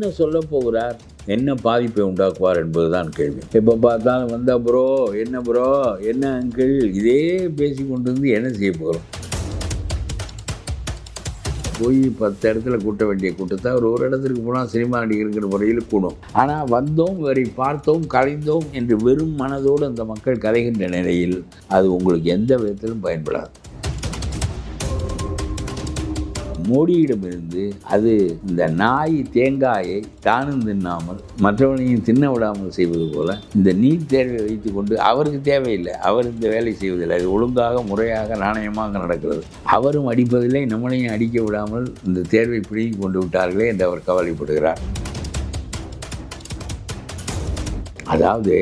என்ன சொல்ல போகிறார்? என்ன பாதிப்பை உண்டாக்குவார் என்பதுதான் கேள்வி. எப்போ பார்த்தாலும் வந்தா ப்ரோ என்ன ப்ரோ என்ன அங்கிள் இதே பேசி கொண்டு வந்து என்ன செய்ய போகிறோம்? போய் பத்து இடத்துல கூட்ட வேண்டிய கூட்டத்தை அவர் ஒரு இடத்துக்கு போனால் சினிமா நடிகருங்கிற முறையில் கூடும். ஆனால் வந்தோம் வரை பார்த்தோம் கலைந்தோம் என்று வெறும் மனதோடு அந்த மக்கள் கலைகின்ற நிலையில் அது உங்களுக்கு எந்த விதத்திலும் பயன்படாது. மோடியிடமிருந்து அது இந்த நாய் தேங்காயை தானும் தின்னாமல் மற்றவனையும் தின்ன விடாமல் செய்வது போல இந்த நீட் தேர்வை வைத்துக்கொண்டு அவருக்கு தேவையில்லை. அவர் இந்த வேலை செய்வதில்லை. அது ஒழுங்காக முறையாக நாணயமாக நடக்கிறது. அவரும் அடிப்பதில்லை நம்மளையும் அடிக்க விடாமல் இந்த தேர்வை பிடுங்கி கொண்டு விட்டார்களே என்று அவர் கவலைப்படுகிறார். அதாவது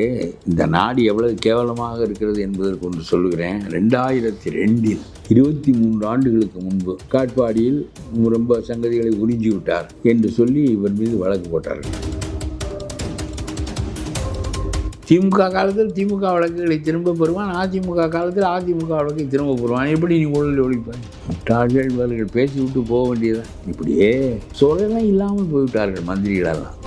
இந்த நாடு எவ்வளவு கேவலமாக இருக்கிறது என்பதற்கு ஒன்று சொல்லுகிறேன். ரெண்டாயிரத்தி ரெண்டில் இருபத்தி மூன்று ஆண்டுகளுக்கு முன்பு காட்பாடியில் ரொம்ப சங்கதிகளை உறிஞ்சி விட்டார் என்று சொல்லி இவர் மீது வழக்கு போட்டார்கள் திமுக காலத்தில் திமுக வழக்குகளை திரும்ப பெறுவான் அதிமுக காலத்தில் அதிமுக வழக்கை திரும்ப பெறுவான். எப்படி நீ ஊழல் ஒழிப்பான் முட்டாள்கள் இவர்கள் பேசிவிட்டு போக வேண்டியதான் இப்படியே சொல்லலாம் இல்லாமல் போய்விட்டார்கள் மந்திரிகளெல்லாம்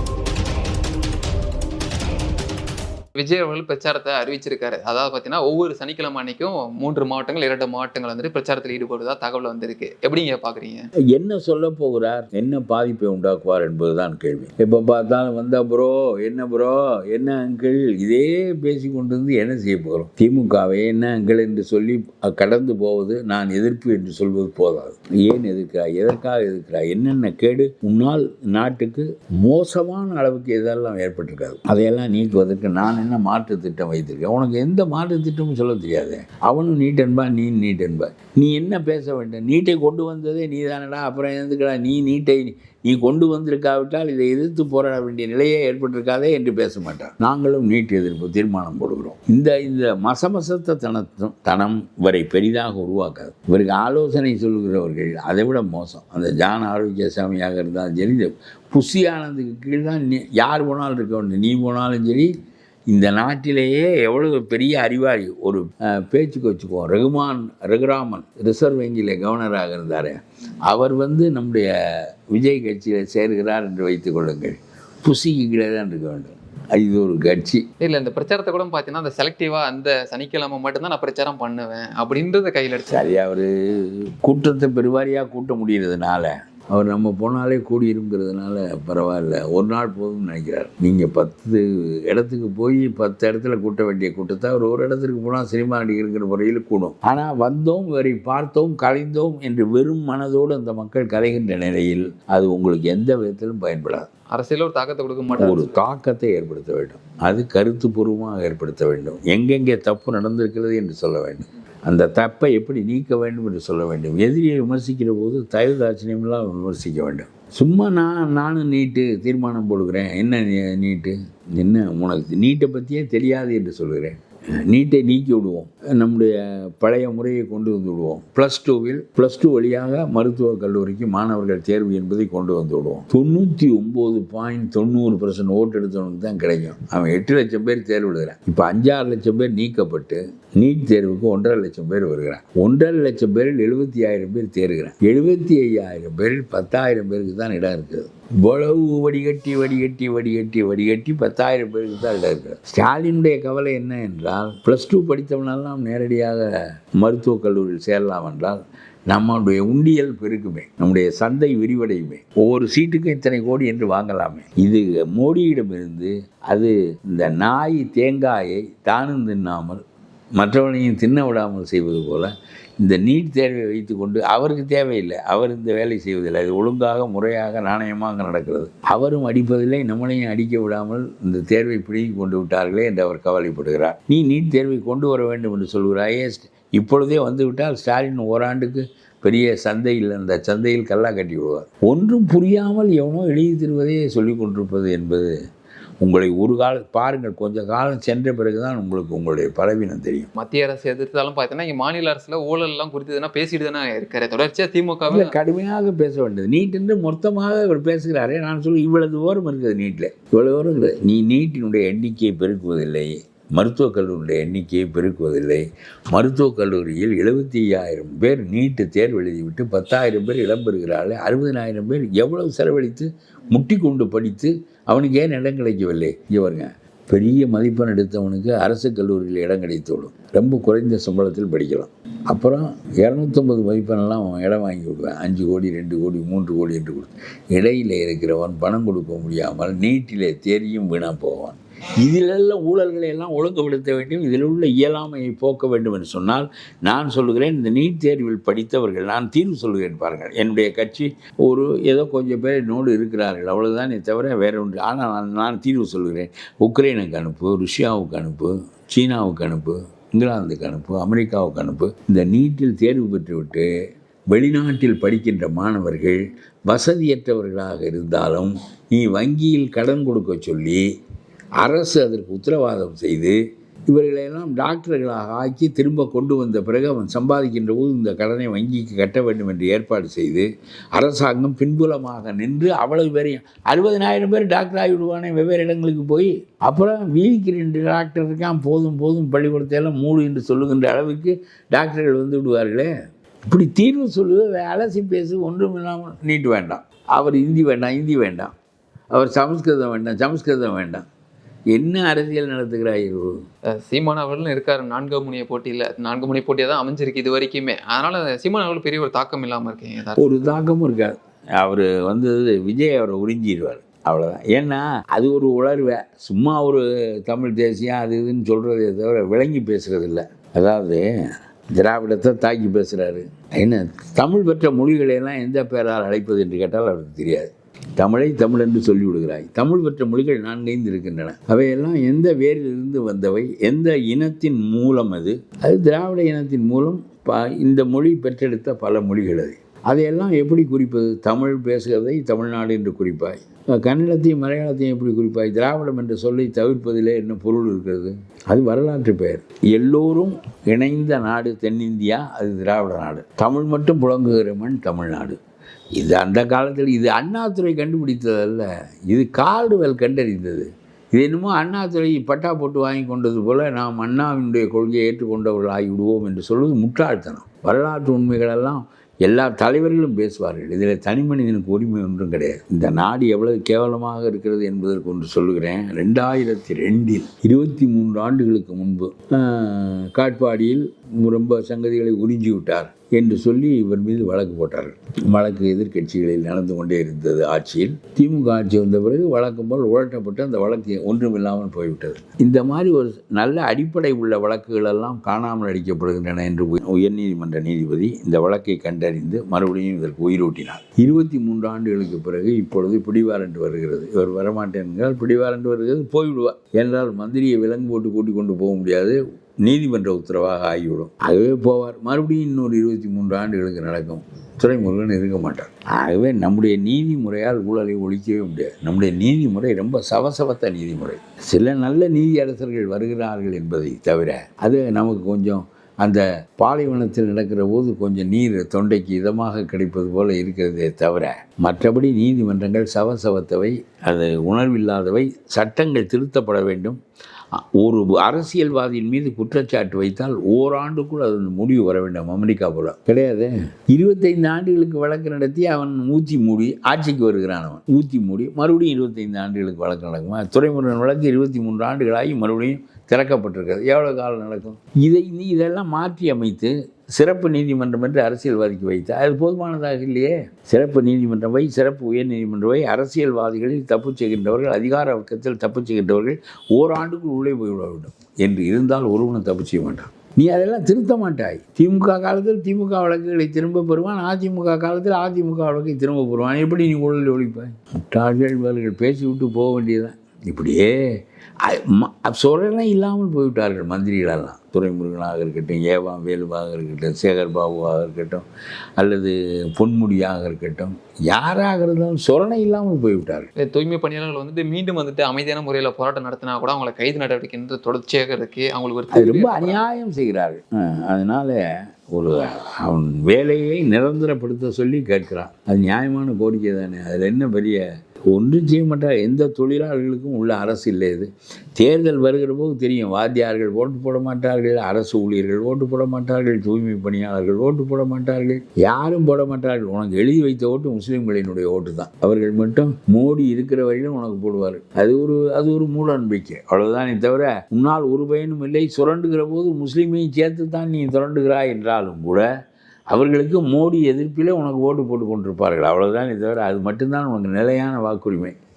விஜய் அவர்கள் பிரச்சாரத்தை அறிவிச்சிருக்காரு. அதாவது பார்த்தீங்கன்னா ஒவ்வொரு சனிக்கிழமை அன்னைக்கும் மூன்று மாவட்டங்கள் இரண்டு மாவட்டங்கள் வந்துட்டு பிரச்சாரத்தில் ஈடுபடுவதா தகவல் வந்திருக்கு. எப்படிங்க பாக்குறீங்க? என்ன சொல்ல போகிறார்? என்ன பாதிப்பை உண்டாக்குவார் என்பதுதான் கேள்வி. இப்போ பார்த்தாலும் வந்தா ப்ரோ என்ன ப்ரோ என்ன அங்கிள் இதே பேசி கொண்டு வந்து என்ன செய்ய போகிறோம்? திமுகவை என்ன அங்கிள் என்று சொல்லி கடந்து போவது நான் எதிர்ப்பு என்று சொல்வது போதாது. ஏன் எதிர்க்கிறாய்? எதற்காக எதிர்க்கிறாய்? என்னென்ன கேடு? முன்னால் நாட்டுக்கு மோசமான அளவுக்கு இதெல்லாம் ஏற்பட்டிருக்காது? அதையெல்லாம் நீக்குவதற்கு நான் என்ன மாற்று திட்டம் வைத்திருக்கேன் உனக்கு எந்த மாற்று திட்டமும் சொல்ல தெரியாது. அவனும் நீட் என்பா நீ நீட் என்பா நீ என்ன பேச வேண்டும் நீட்டை கொண்டு வந்ததே நீ தானடா அப்புறம் எதுக்குடா? நீ நீட்டை நீ கொண்டு வந்திருக்காவிட்டால் இதை எதிர்த்து போராட வேண்டிய நிலையே ஏற்பட்டிருக்காதே என்று பேச மாட்டார் நாங்களும் நீட் எதிர்ப்பு தீர்மானம் போடுகிறோம். இந்த இந்த மசமசத்த தனத்தும் தனம் இவரை பெரிதாக உருவாக்காது. இவருக்கு ஆலோசனை சொல்கிறவர்கள் அதை விட மோசம். அந்த ஜான் ஆரோக்கியசாமியாக இருந்தாலும் சரி இந்த புஷி ஆனந்துக்கு கீழ் தான் நீ யார் போனாலும் இருக்க வேண்டும். நீ போனாலும் சரி இந்த நாட்டிலேயே எவ்வளவு பெரிய அறிவாளி ஒரு பேச்சுக்கு வச்சுக்குவோம் ரகுமான் ரகுராமன் ரிசர்வ் வங்கியில் கவர்னராக இருந்தார். அவர் வந்து நம்முடைய விஜய் கட்சியில் சேர்கிறார் என்று வைத்துக் கொள்ளுங்கள். புசிக்கு கீழே தான் இருக்க வேண்டும். இது ஒரு கட்சி. இல்ல இந்த பிரச்சாரத்தை கூட பாத்தீங்கன்னா அந்த செலக்டிவா அந்த சனிக்கிழமை மட்டும்தான் நான் பிரச்சாரம் பண்ணுவேன் அப்படின்றத கையில் எடுத்து சரி அவர் கூட்டத்தை பெருவாரியாக கூட்ட முடியறதுனால அவர் நம்ம போனாலே கூடியிருங்கிறதுனால பரவாயில்ல. ஒரு நாள் போதும்னு நினைக்கிறார். நீங்கள் பத்து இடத்துக்கு போய் பத்து இடத்துல கூட்ட வேண்டிய கூட்டத்தை அவர் ஒரு இடத்துக்கு போனால் சினிமா நடிகருங்கிற முறையில் கூடும். ஆனால் வந்தோம் வரை பார்த்தோம் கலைந்தோம் என்று வெறும் மனதோடு அந்த மக்கள் கலைகின்ற நிலையில் அது உங்களுக்கு எந்த விதத்திலும் பயன்படாது. அரசியல ஒரு தாக்கத்தை கொடுக்க மாட்டாரு. ஒரு தாக்கத்தை ஏற்படுத்த வேண்டும். அது கருத்துப்பூர்வமாக ஏற்படுத்த வேண்டும். எங்கெங்கே தப்பு நடந்திருக்கிறது என்று சொல்ல வேண்டும். அந்த தப்பை எப்படி நீக்க வேண்டும் என்று சொல்ல வேண்டும். எதிரியை விமர்சிக்கிற போது தயவு தாட்சியமெல்லாம் விமர்சிக்க வேண்டும். சும்மா நான் நானும் நீட்டு தீர்மானம் போடுகிறேன். என்ன நீ- நீட்டு? என்ன உனக்கு நீட்டை பற்றியே தெரியாது என்று சொல்கிறேன் நீட்டை நீக்கி விடுவோம். நம்முடைய பழைய முறையை கொண்டு வந்து விடுவோம். ப்ளஸ் டூவில் ப்ளஸ் டூ வழியாக மருத்துவக் கல்லூரிக்கு மாணவர்கள் தேர்வு என்பதை கொண்டு வந்து விடுவோம். தொண்ணூற்றி ஒம்பது பாயிண்ட் தொண்ணூறு பர்சன்ட் ஓட்டு எடுத்தவனுக்கு தான் கிடைக்கும். அவன் எட்டு லட்சம் பேர் தேர்வு எழுதுறான். இப்போ அஞ்சாறு லட்சம் பேர் நீக்கப்பட்டு நீட் தேர்வுக்கு ஒன்றரை லட்சம் பேர் வருகிறான் ஒன்றரை லட்சம் பேரில் எழுபத்தி ஆயிரம் பேர் தேர்கிறான் எழுபத்தி ஐயாயிரம் பேரில் பத்தாயிரம் பேருக்கு தான் இடம் இருக்குது இவ்வளவு வடிகட்டி வடிகட்டி வடிகட்டி வடிகட்டி பத்தாயிரம் பேருக்கு தான் இடம் இருக்குது ஸ்டாலினுடைய கவலை என்ன என்றால் ப்ளஸ் டூ படித்தவனெல்லாம் நேரடியாக மருத்துவக் கல்லூரியில் சேரலாம் என்றால் நம்முடைய உண்டியல் பெருக்குமே நம்முடைய சந்தை விரிவடையுமே ஒவ்வொரு சீட்டுக்கும் இத்தனை கோடி என்று வாங்கலாமே. இது மோடியிடமிருந்து அது இந்த நாய் தேங்காயை தானும் தின்னாமல் மற்றவனையும் தின்ன விடாமல் செய்வது போல் இந்த நீட் தேர்வை வைத்துக்கொண்டு அவருக்கு தேவையில்லை. அவர் இந்த வேலை செய்வதில்லை. அது ஒழுங்காக முறையாக நாணயமாக நடக்கிறது. அவரும் அடிப்பதில்லை நம்மளையும் அடிக்க விடாமல் இந்த தேர்வை பிடுங்கி கொண்டு விட்டார்களே என்று அவர் கவலைப்படுகிறார். நீ நீட் தேர்வை கொண்டு வர வேண்டும் என்று சொல்கிறாயே இப்பொழுதே வந்துவிட்டால் ஸ்டாலின் ஓராண்டுக்கு பெரிய சந்தையில் அந்த சந்தையில் கல்லா கட்டி விடுவார். ஒன்றும் புரியாமல் எவனோ எழுதி தருவதே சொல்லிக் கொண்டிருப்பது என்பது உங்களை ஒரு கால பாருங்கள் கொஞ்ச காலம் சென்ற பிறகுதான் உங்களுக்கு உங்களுடைய பலவீனம் தெரியும். மத்திய அரசு எதிர்த்தாலும் பாத்தீங்கன்னா இங்க மாநில அரசுல ஊழல் எல்லாம் குறித்து பேசிட்டு தானே இருக்காரு. தொடர்ச்சியா திமுகவில் இல்லை கடுமையாக பேச வேண்டியது. நீட் என்று மொத்தமாக இவர் பேசுகிறாரே. நான் சொல்லி இவ்வளவு தூரம் இருக்குது நீட்டில் இவ்வளவு தூரம் இருக்குது. நீ நீட்டினுடைய எண்ணிக்கையை பெருக்குவதில்லை. மருத்துவக் கல்லூரியுடைய எண்ணிக்கையை பெருக்குவதில்லை. மருத்துவக் கல்லூரியில் எழுபத்தி ஐயாயிரம் பேர் நீட்டு தேர்வு எழுதிவிட்டு பத்தாயிரம் பேர் இடம்பெறுகிறார்கள் அறுபதினாயிரம் பேர் எவ்வளவு செலவழித்து முட்டி கொண்டு படித்து அவனுக்கு ஏன் இடம் கிடைக்கவில்லை? இங்கே இவருங்க பெரிய மதிப்பெண் எடுத்தவனுக்கு அரசு கல்லூரியில் இடம் கிடைத்துவிடும். ரொம்ப குறைந்த சம்பளத்தில் படிக்கலாம். அப்புறம் இரநூத்தொம்பது மதிப்பெண்ணெல்லாம் அவன் இடம் வாங்கி விடுவேன் அஞ்சு கோடி ரெண்டு கோடி மூன்று கோடி என்று கொடுத்து. இடையில் இருக்கிறவன் பணம் கொடுக்க முடியாமல் நீட்டிலே தேறியும் வீணாக போவான். இதிலெல்லாம் ஊழல்களை எல்லாம் ஒழுங்குபடுத்த வேண்டும் இதில் உள்ள இயலாமையை போக்க வேண்டும் என்று சொன்னால் நான் சொல்லுகிறேன் இந்த நீட் தேர்வில் படித்தவர்கள் நான் தீர்வு சொல்லுகிறேன் பாருங்கள். என்னுடைய கட்சி ஒரு ஏதோ கொஞ்சம் பேர் என்னோடு இருக்கிறார்கள் அவ்வளோதானே தவிர வேற ஒன்று. ஆனால் நான் நான் தீர்வு சொல்லுகிறேன். உக்ரைனுக்கு அனுப்பு ருஷ்யாவுக்கு அனுப்பு சீனாவுக்கு அனுப்பு இங்கிலாந்துக்கு அனுப்பு அமெரிக்காவுக்கு அனுப்பு. இந்த நீட்டில் தேர்வு பெற்றுவிட்டு வெளிநாட்டில் படிக்கின்ற மாணவர்கள் வசதியற்றவர்களாக இருந்தாலும் நீ வங்கியில் கடன் கொடுக்க சொல்லி அரசு அதற்கு உத்தரவாதம் செய்து இவர்களையெல்லாம் டாக்டர்களாக ஆக்கி திரும்ப கொண்டு வந்த பிறகு அவன் சம்பாதிக்கின்ற போது இந்த கடனை வங்கிக்கு கட்ட வேண்டும் என்று ஏற்பாடு செய்து அரசாங்கம் பின்புலமாக நின்று அவ்வளவு பேரையும் அறுபதனாயிரம் பேர் டாக்டர் ஆகிவிடுவானே வெவ்வேறு இடங்களுக்கு போய். அப்புறம் வீதிக்கு ரெண்டு டாக்டர் இருக்கான் போதும் போதும் பள்ளிக்கூடத்தையெல்லாம் மூடு என்று சொல்லுகின்ற அளவுக்கு டாக்டர்கள் வந்து விடுவார்களே. இப்படி தீர்வு சொல்லுவது அலசி பேசு ஒன்றும் இல்லாமல் நீட்டு வேண்டாம். அவர் இந்தி வேண்டாம் இந்தி வேண்டாம். அவர் சமஸ்கிருதம் வேண்டாம் சமஸ்கிருதம் வேண்டாம். என்ன அரசியல் நடத்துகிறார்கள் அஹ் சீமான் அவர்களும் இருக்காரு. நான்கு முனைய போட்டியில் நான்கு முனை போட்டியாக தான் அமைஞ்சிருக்கு இது வரைக்குமே. அதனால சீமான் அவர்கள் பெரிய ஒரு தாக்கம் இல்லாமல் இருக்கீங்க ஒரு தாக்கமும் இருக்காது. அவர் வந்து விஜய் அவரை உறிஞ்சிடுவார். அவ்வளோதான் ஏன்னா அது ஒரு உணர்வை சும்மா ஒரு தமிழ் தேசியம் அது இதுன்னு சொல்கிறதே தவிர விளங்கி பேசுறது இல்லை அதாவது திராவிடத்தை தாக்கி பேசுகிறாரு என்ன தமிழ் பெற்ற மொழிகளை எல்லாம் எந்த பெயரால் அழைப்பது என்று கேட்டால் அவருக்கு தெரியாது. தமிழை தமிழ் என்று சொல்லி விடுகிறாய். தமிழ் பெற்ற மொழிகள் நான்கைந்து இருக்கின்றன அவையெல்லாம் எந்த வேரிலிருந்து வந்தவை? எந்த இனத்தின் மூலம் அது? அது திராவிட இனத்தின் மூலம் ப இந்த மொழி பெற்றெடுத்த பல மொழிகள் அது. அதையெல்லாம் எப்படி குறிப்பது? தமிழ் பேசுகிறதை தமிழ்நாடு என்று குறிப்பாய். கன்னடத்தையும் மலையாளத்தையும் எப்படி குறிப்பாய்? திராவிடம் என்ற சொல்லை தவிர்ப்பதிலே என்ன பொருள் இருக்கிறது? அது வரலாற்று பெயர். எல்லோரும் இணைந்த நாடு தென்னிந்தியா அது திராவிட நாடு. தமிழ் மட்டும் புழங்குகிற மண் தமிழ்நாடு. இது அந்த காலத்தில் இது அண்ணாதுரை கண்டுபிடித்ததல்ல. இது கால்டுவெல் கண்டறிந்தது. இது என்னமோ அண்ணாதுரை பட்டா போட்டு வாங்கி கொண்டது போல் நாம் அண்ணாவினுடைய கொள்கையை ஏற்றுக்கொண்டவர்கள் ஆகிவிடுவோம் என்று சொல்வது முட்டாள்தனம். வரலாற்று உண்மைகளெல்லாம் எல்லா தலைவர்களும் பேசுவார்கள். இதில் தனி மனிதனுக்கு உரிமை ஒன்றும் கிடையாது. இந்த நாடு எவ்வளவு கேவலமாக இருக்கிறது என்பதற்கு ஒன்று சொல்லுகிறேன். ரெண்டாயிரத்தி ரெண்டில் இருபத்தி மூன்று ஆண்டுகளுக்கு முன்பு காட்பாடியில் ரொம்ப சங்கதிகளை உறிஞ்சி விட்டார் என்று சொல்லி இவர் மீது வழக்கு போட்டார்கள். வழக்கு எதிர்க்கட்சிகளில் நடந்து கொண்டே இருந்தது ஆட்சியில். திமுக ஆட்சி வந்த பிறகு வழக்கம் போல் உழட்டப்பட்டு அந்த வழக்கு ஒன்றுமில்லாமல் போய்விட்டது. இந்த மாதிரி ஒரு நல்ல அடிப்படை உள்ள வழக்குகள் எல்லாம் காணாமல் அடிக்கப்படுகின்றன என்று உயர்நீதிமன்ற நீதிபதி இந்த வழக்கை கண்டறிந்து மறுபடியும் இதற்கு உயிரூட்டினார். இருபத்தி மூன்று ஆண்டுகளுக்கு பிறகு இப்பொழுது பிடிவாரண்டு வருகிறது. இவர் வரமாட்டேன் என்றால் பிடிவாரண்டு வருகிறது போய்விடுவார். என்றால் மந்திரியை விலங்கு போட்டு கூட்டிக் கொண்டு போக முடியாது. நீதிமன்ற உத்தரவாக ஆகிவிடும். ஆகவே போவார். மறுபடியும் இன்னொரு இருபத்தி மூன்று ஆண்டுகளுக்கு நடக்கும். துறைமுருகன் இருக்க மாட்டார். ஆகவே நம்முடைய நீதிமுறையால் ஊழலை ஒழிக்கவே முடியாது. நம்முடைய நீதிமுறை ரொம்ப சவசவத்த நீதிமுறை. சில நல்ல நீதி அரசர்கள் வருகிறார்கள் என்பதை தவிர அது நமக்கு கொஞ்சம் அந்த பாலைவனத்தில் நடக்கிற போது கொஞ்சம் நீர் தொண்டைக்கு இதமாக கிடைப்பது போல இருக்கிறதே தவிர மற்றபடி நீதிமன்றங்கள் சவசவத்தவை அது உணர்வில்லாதவை சட்டங்கள் திருத்தப்பட வேண்டும். ஒரு அரசியல்வாதியின் மீது குற்றச்சாட்டு வைத்தால் ஓராண்டுக்குள் அது முடிவு வர வேண்டும் அமெரிக்கா போல. கிடையாது. இருபத்தைந்து ஆண்டுகளுக்கு வழக்கு நடத்தி அவன் ஊத்தி மூடி ஆட்சிக்கு வருகிறான் அவன். ஊத்தி மூடி மறுபடியும் இருபத்தைந்து ஆண்டுகளுக்கு வழக்கு நடக்குமா? துறைமுருகன் வழக்கு இருபத்தி மூன்று ஆண்டுகளாகி மறுபடியும் திறக்கப்பட்டிருக்கிறது. எவ்வளோ காலம் நடக்கும்? இதை நீ இதெல்லாம் மாற்றி அமைத்து சிறப்பு நீதிமன்றம் என்று அரசியல்வாதிக்கு வைத்தார். அது போதுமானதாக இல்லையே? சிறப்பு நீதிமன்றம் வை சிறப்பு உயர் நீதிமன்றம் வை. அரசியல்வாதிகளில் தப்பு செய்கின்றவர்கள் அதிகார வர்க்கத்தில் தப்பு செய்கின்றவர்கள் ஓராண்டுக்குள் உள்ளே போய்விட வேண்டும் என்று இருந்தால் ஒருவனும் தப்பு செய்ய மாட்டான். நீ அதெல்லாம் திருத்த மாட்டாய். திமுக காலத்தில் திமுக வழக்குகளை திரும்ப பெறுவான் அதிமுக காலத்தில் அதிமுக வழக்கை திரும்ப பெறுவான். எப்படி நீ ஊழல் ஒழிப்பாய்? முட்டாள்கள் இவர்கள் பேசிவிட்டு போக வேண்டியதுதான். இப்படியே அ- ம- சொரணை இல்லாமல் போய்விட்டார்கள் மந்திரிகளெல்லாம் துரைமுருகனாக இருக்கட்டும் ஏவா வேலுவாக இருக்கட்டும் சேகர் பாபுவாக இருக்கட்டும் அல்லது பொன்முடியாக இருக்கட்டும் யாராக இருந்தாலும் சொரணை இல்லாமல் போய்விட்டார்கள். தூய்மை பணியாளர்கள் வந்துட்டு மீண்டும் வந்துட்டு அமைதியான முறையில் போராட்டம் நடத்தினா கூட அவங்களை கைது நடவடிக்கை என்று தொடர்ச்சியாக இருக்கு. அவங்களுக்கு ஒரு ரொம்ப அநியாயம் செய்கிறார்கள். அதனால ஒரு அவன் வேலையை நிரந்தரப்படுத்த சொல்லி கேட்கிறான். அது நியாயமான கோரிக்கை தானே. அதில் என்ன பெரிய ஒன்றும் செய்ய மாட்டார். எந்த தொழிலாளர்களுக்கும் உள்ள அரசு இல்லை இது. தேர்தல் வருகிற போது தெரியும் வாத்தியார்கள் ஓட்டு போட மாட்டார்கள் அரசு ஊழியர்கள் ஓட்டு போட மாட்டார்கள் தூய்மை பணியாளர்கள் ஓட்டு போட மாட்டார்கள். யாரும் போட மாட்டார்கள். உனக்கு எழுதி வைத்த ஓட்டு முஸ்லீம்களினுடைய ஓட்டு தான். அவர்கள் மட்டும் மோடி இருக்கிற வரையிலும் உனக்கு போடுவார். அது ஒரு அது ஒரு மூட நம்பிக்கை அவ்வளவுதானே தவிர உன்னால் ஒரு பயனும் இல்லை. சுரண்டுகிற போது முஸ்லீமையும் சேர்த்து தான் நீ சுரண்டுகிறாய் என்றாலும் கூட அவர்களுக்கு மோடி எதிர்ப்பில் உனக்கு ஓட்டு போட்டு கொண்டிருப்பார்கள். அவ்வளோதான் தவிர அது மட்டும்தான் உனக்கு நிலையான வாக்குரிமை.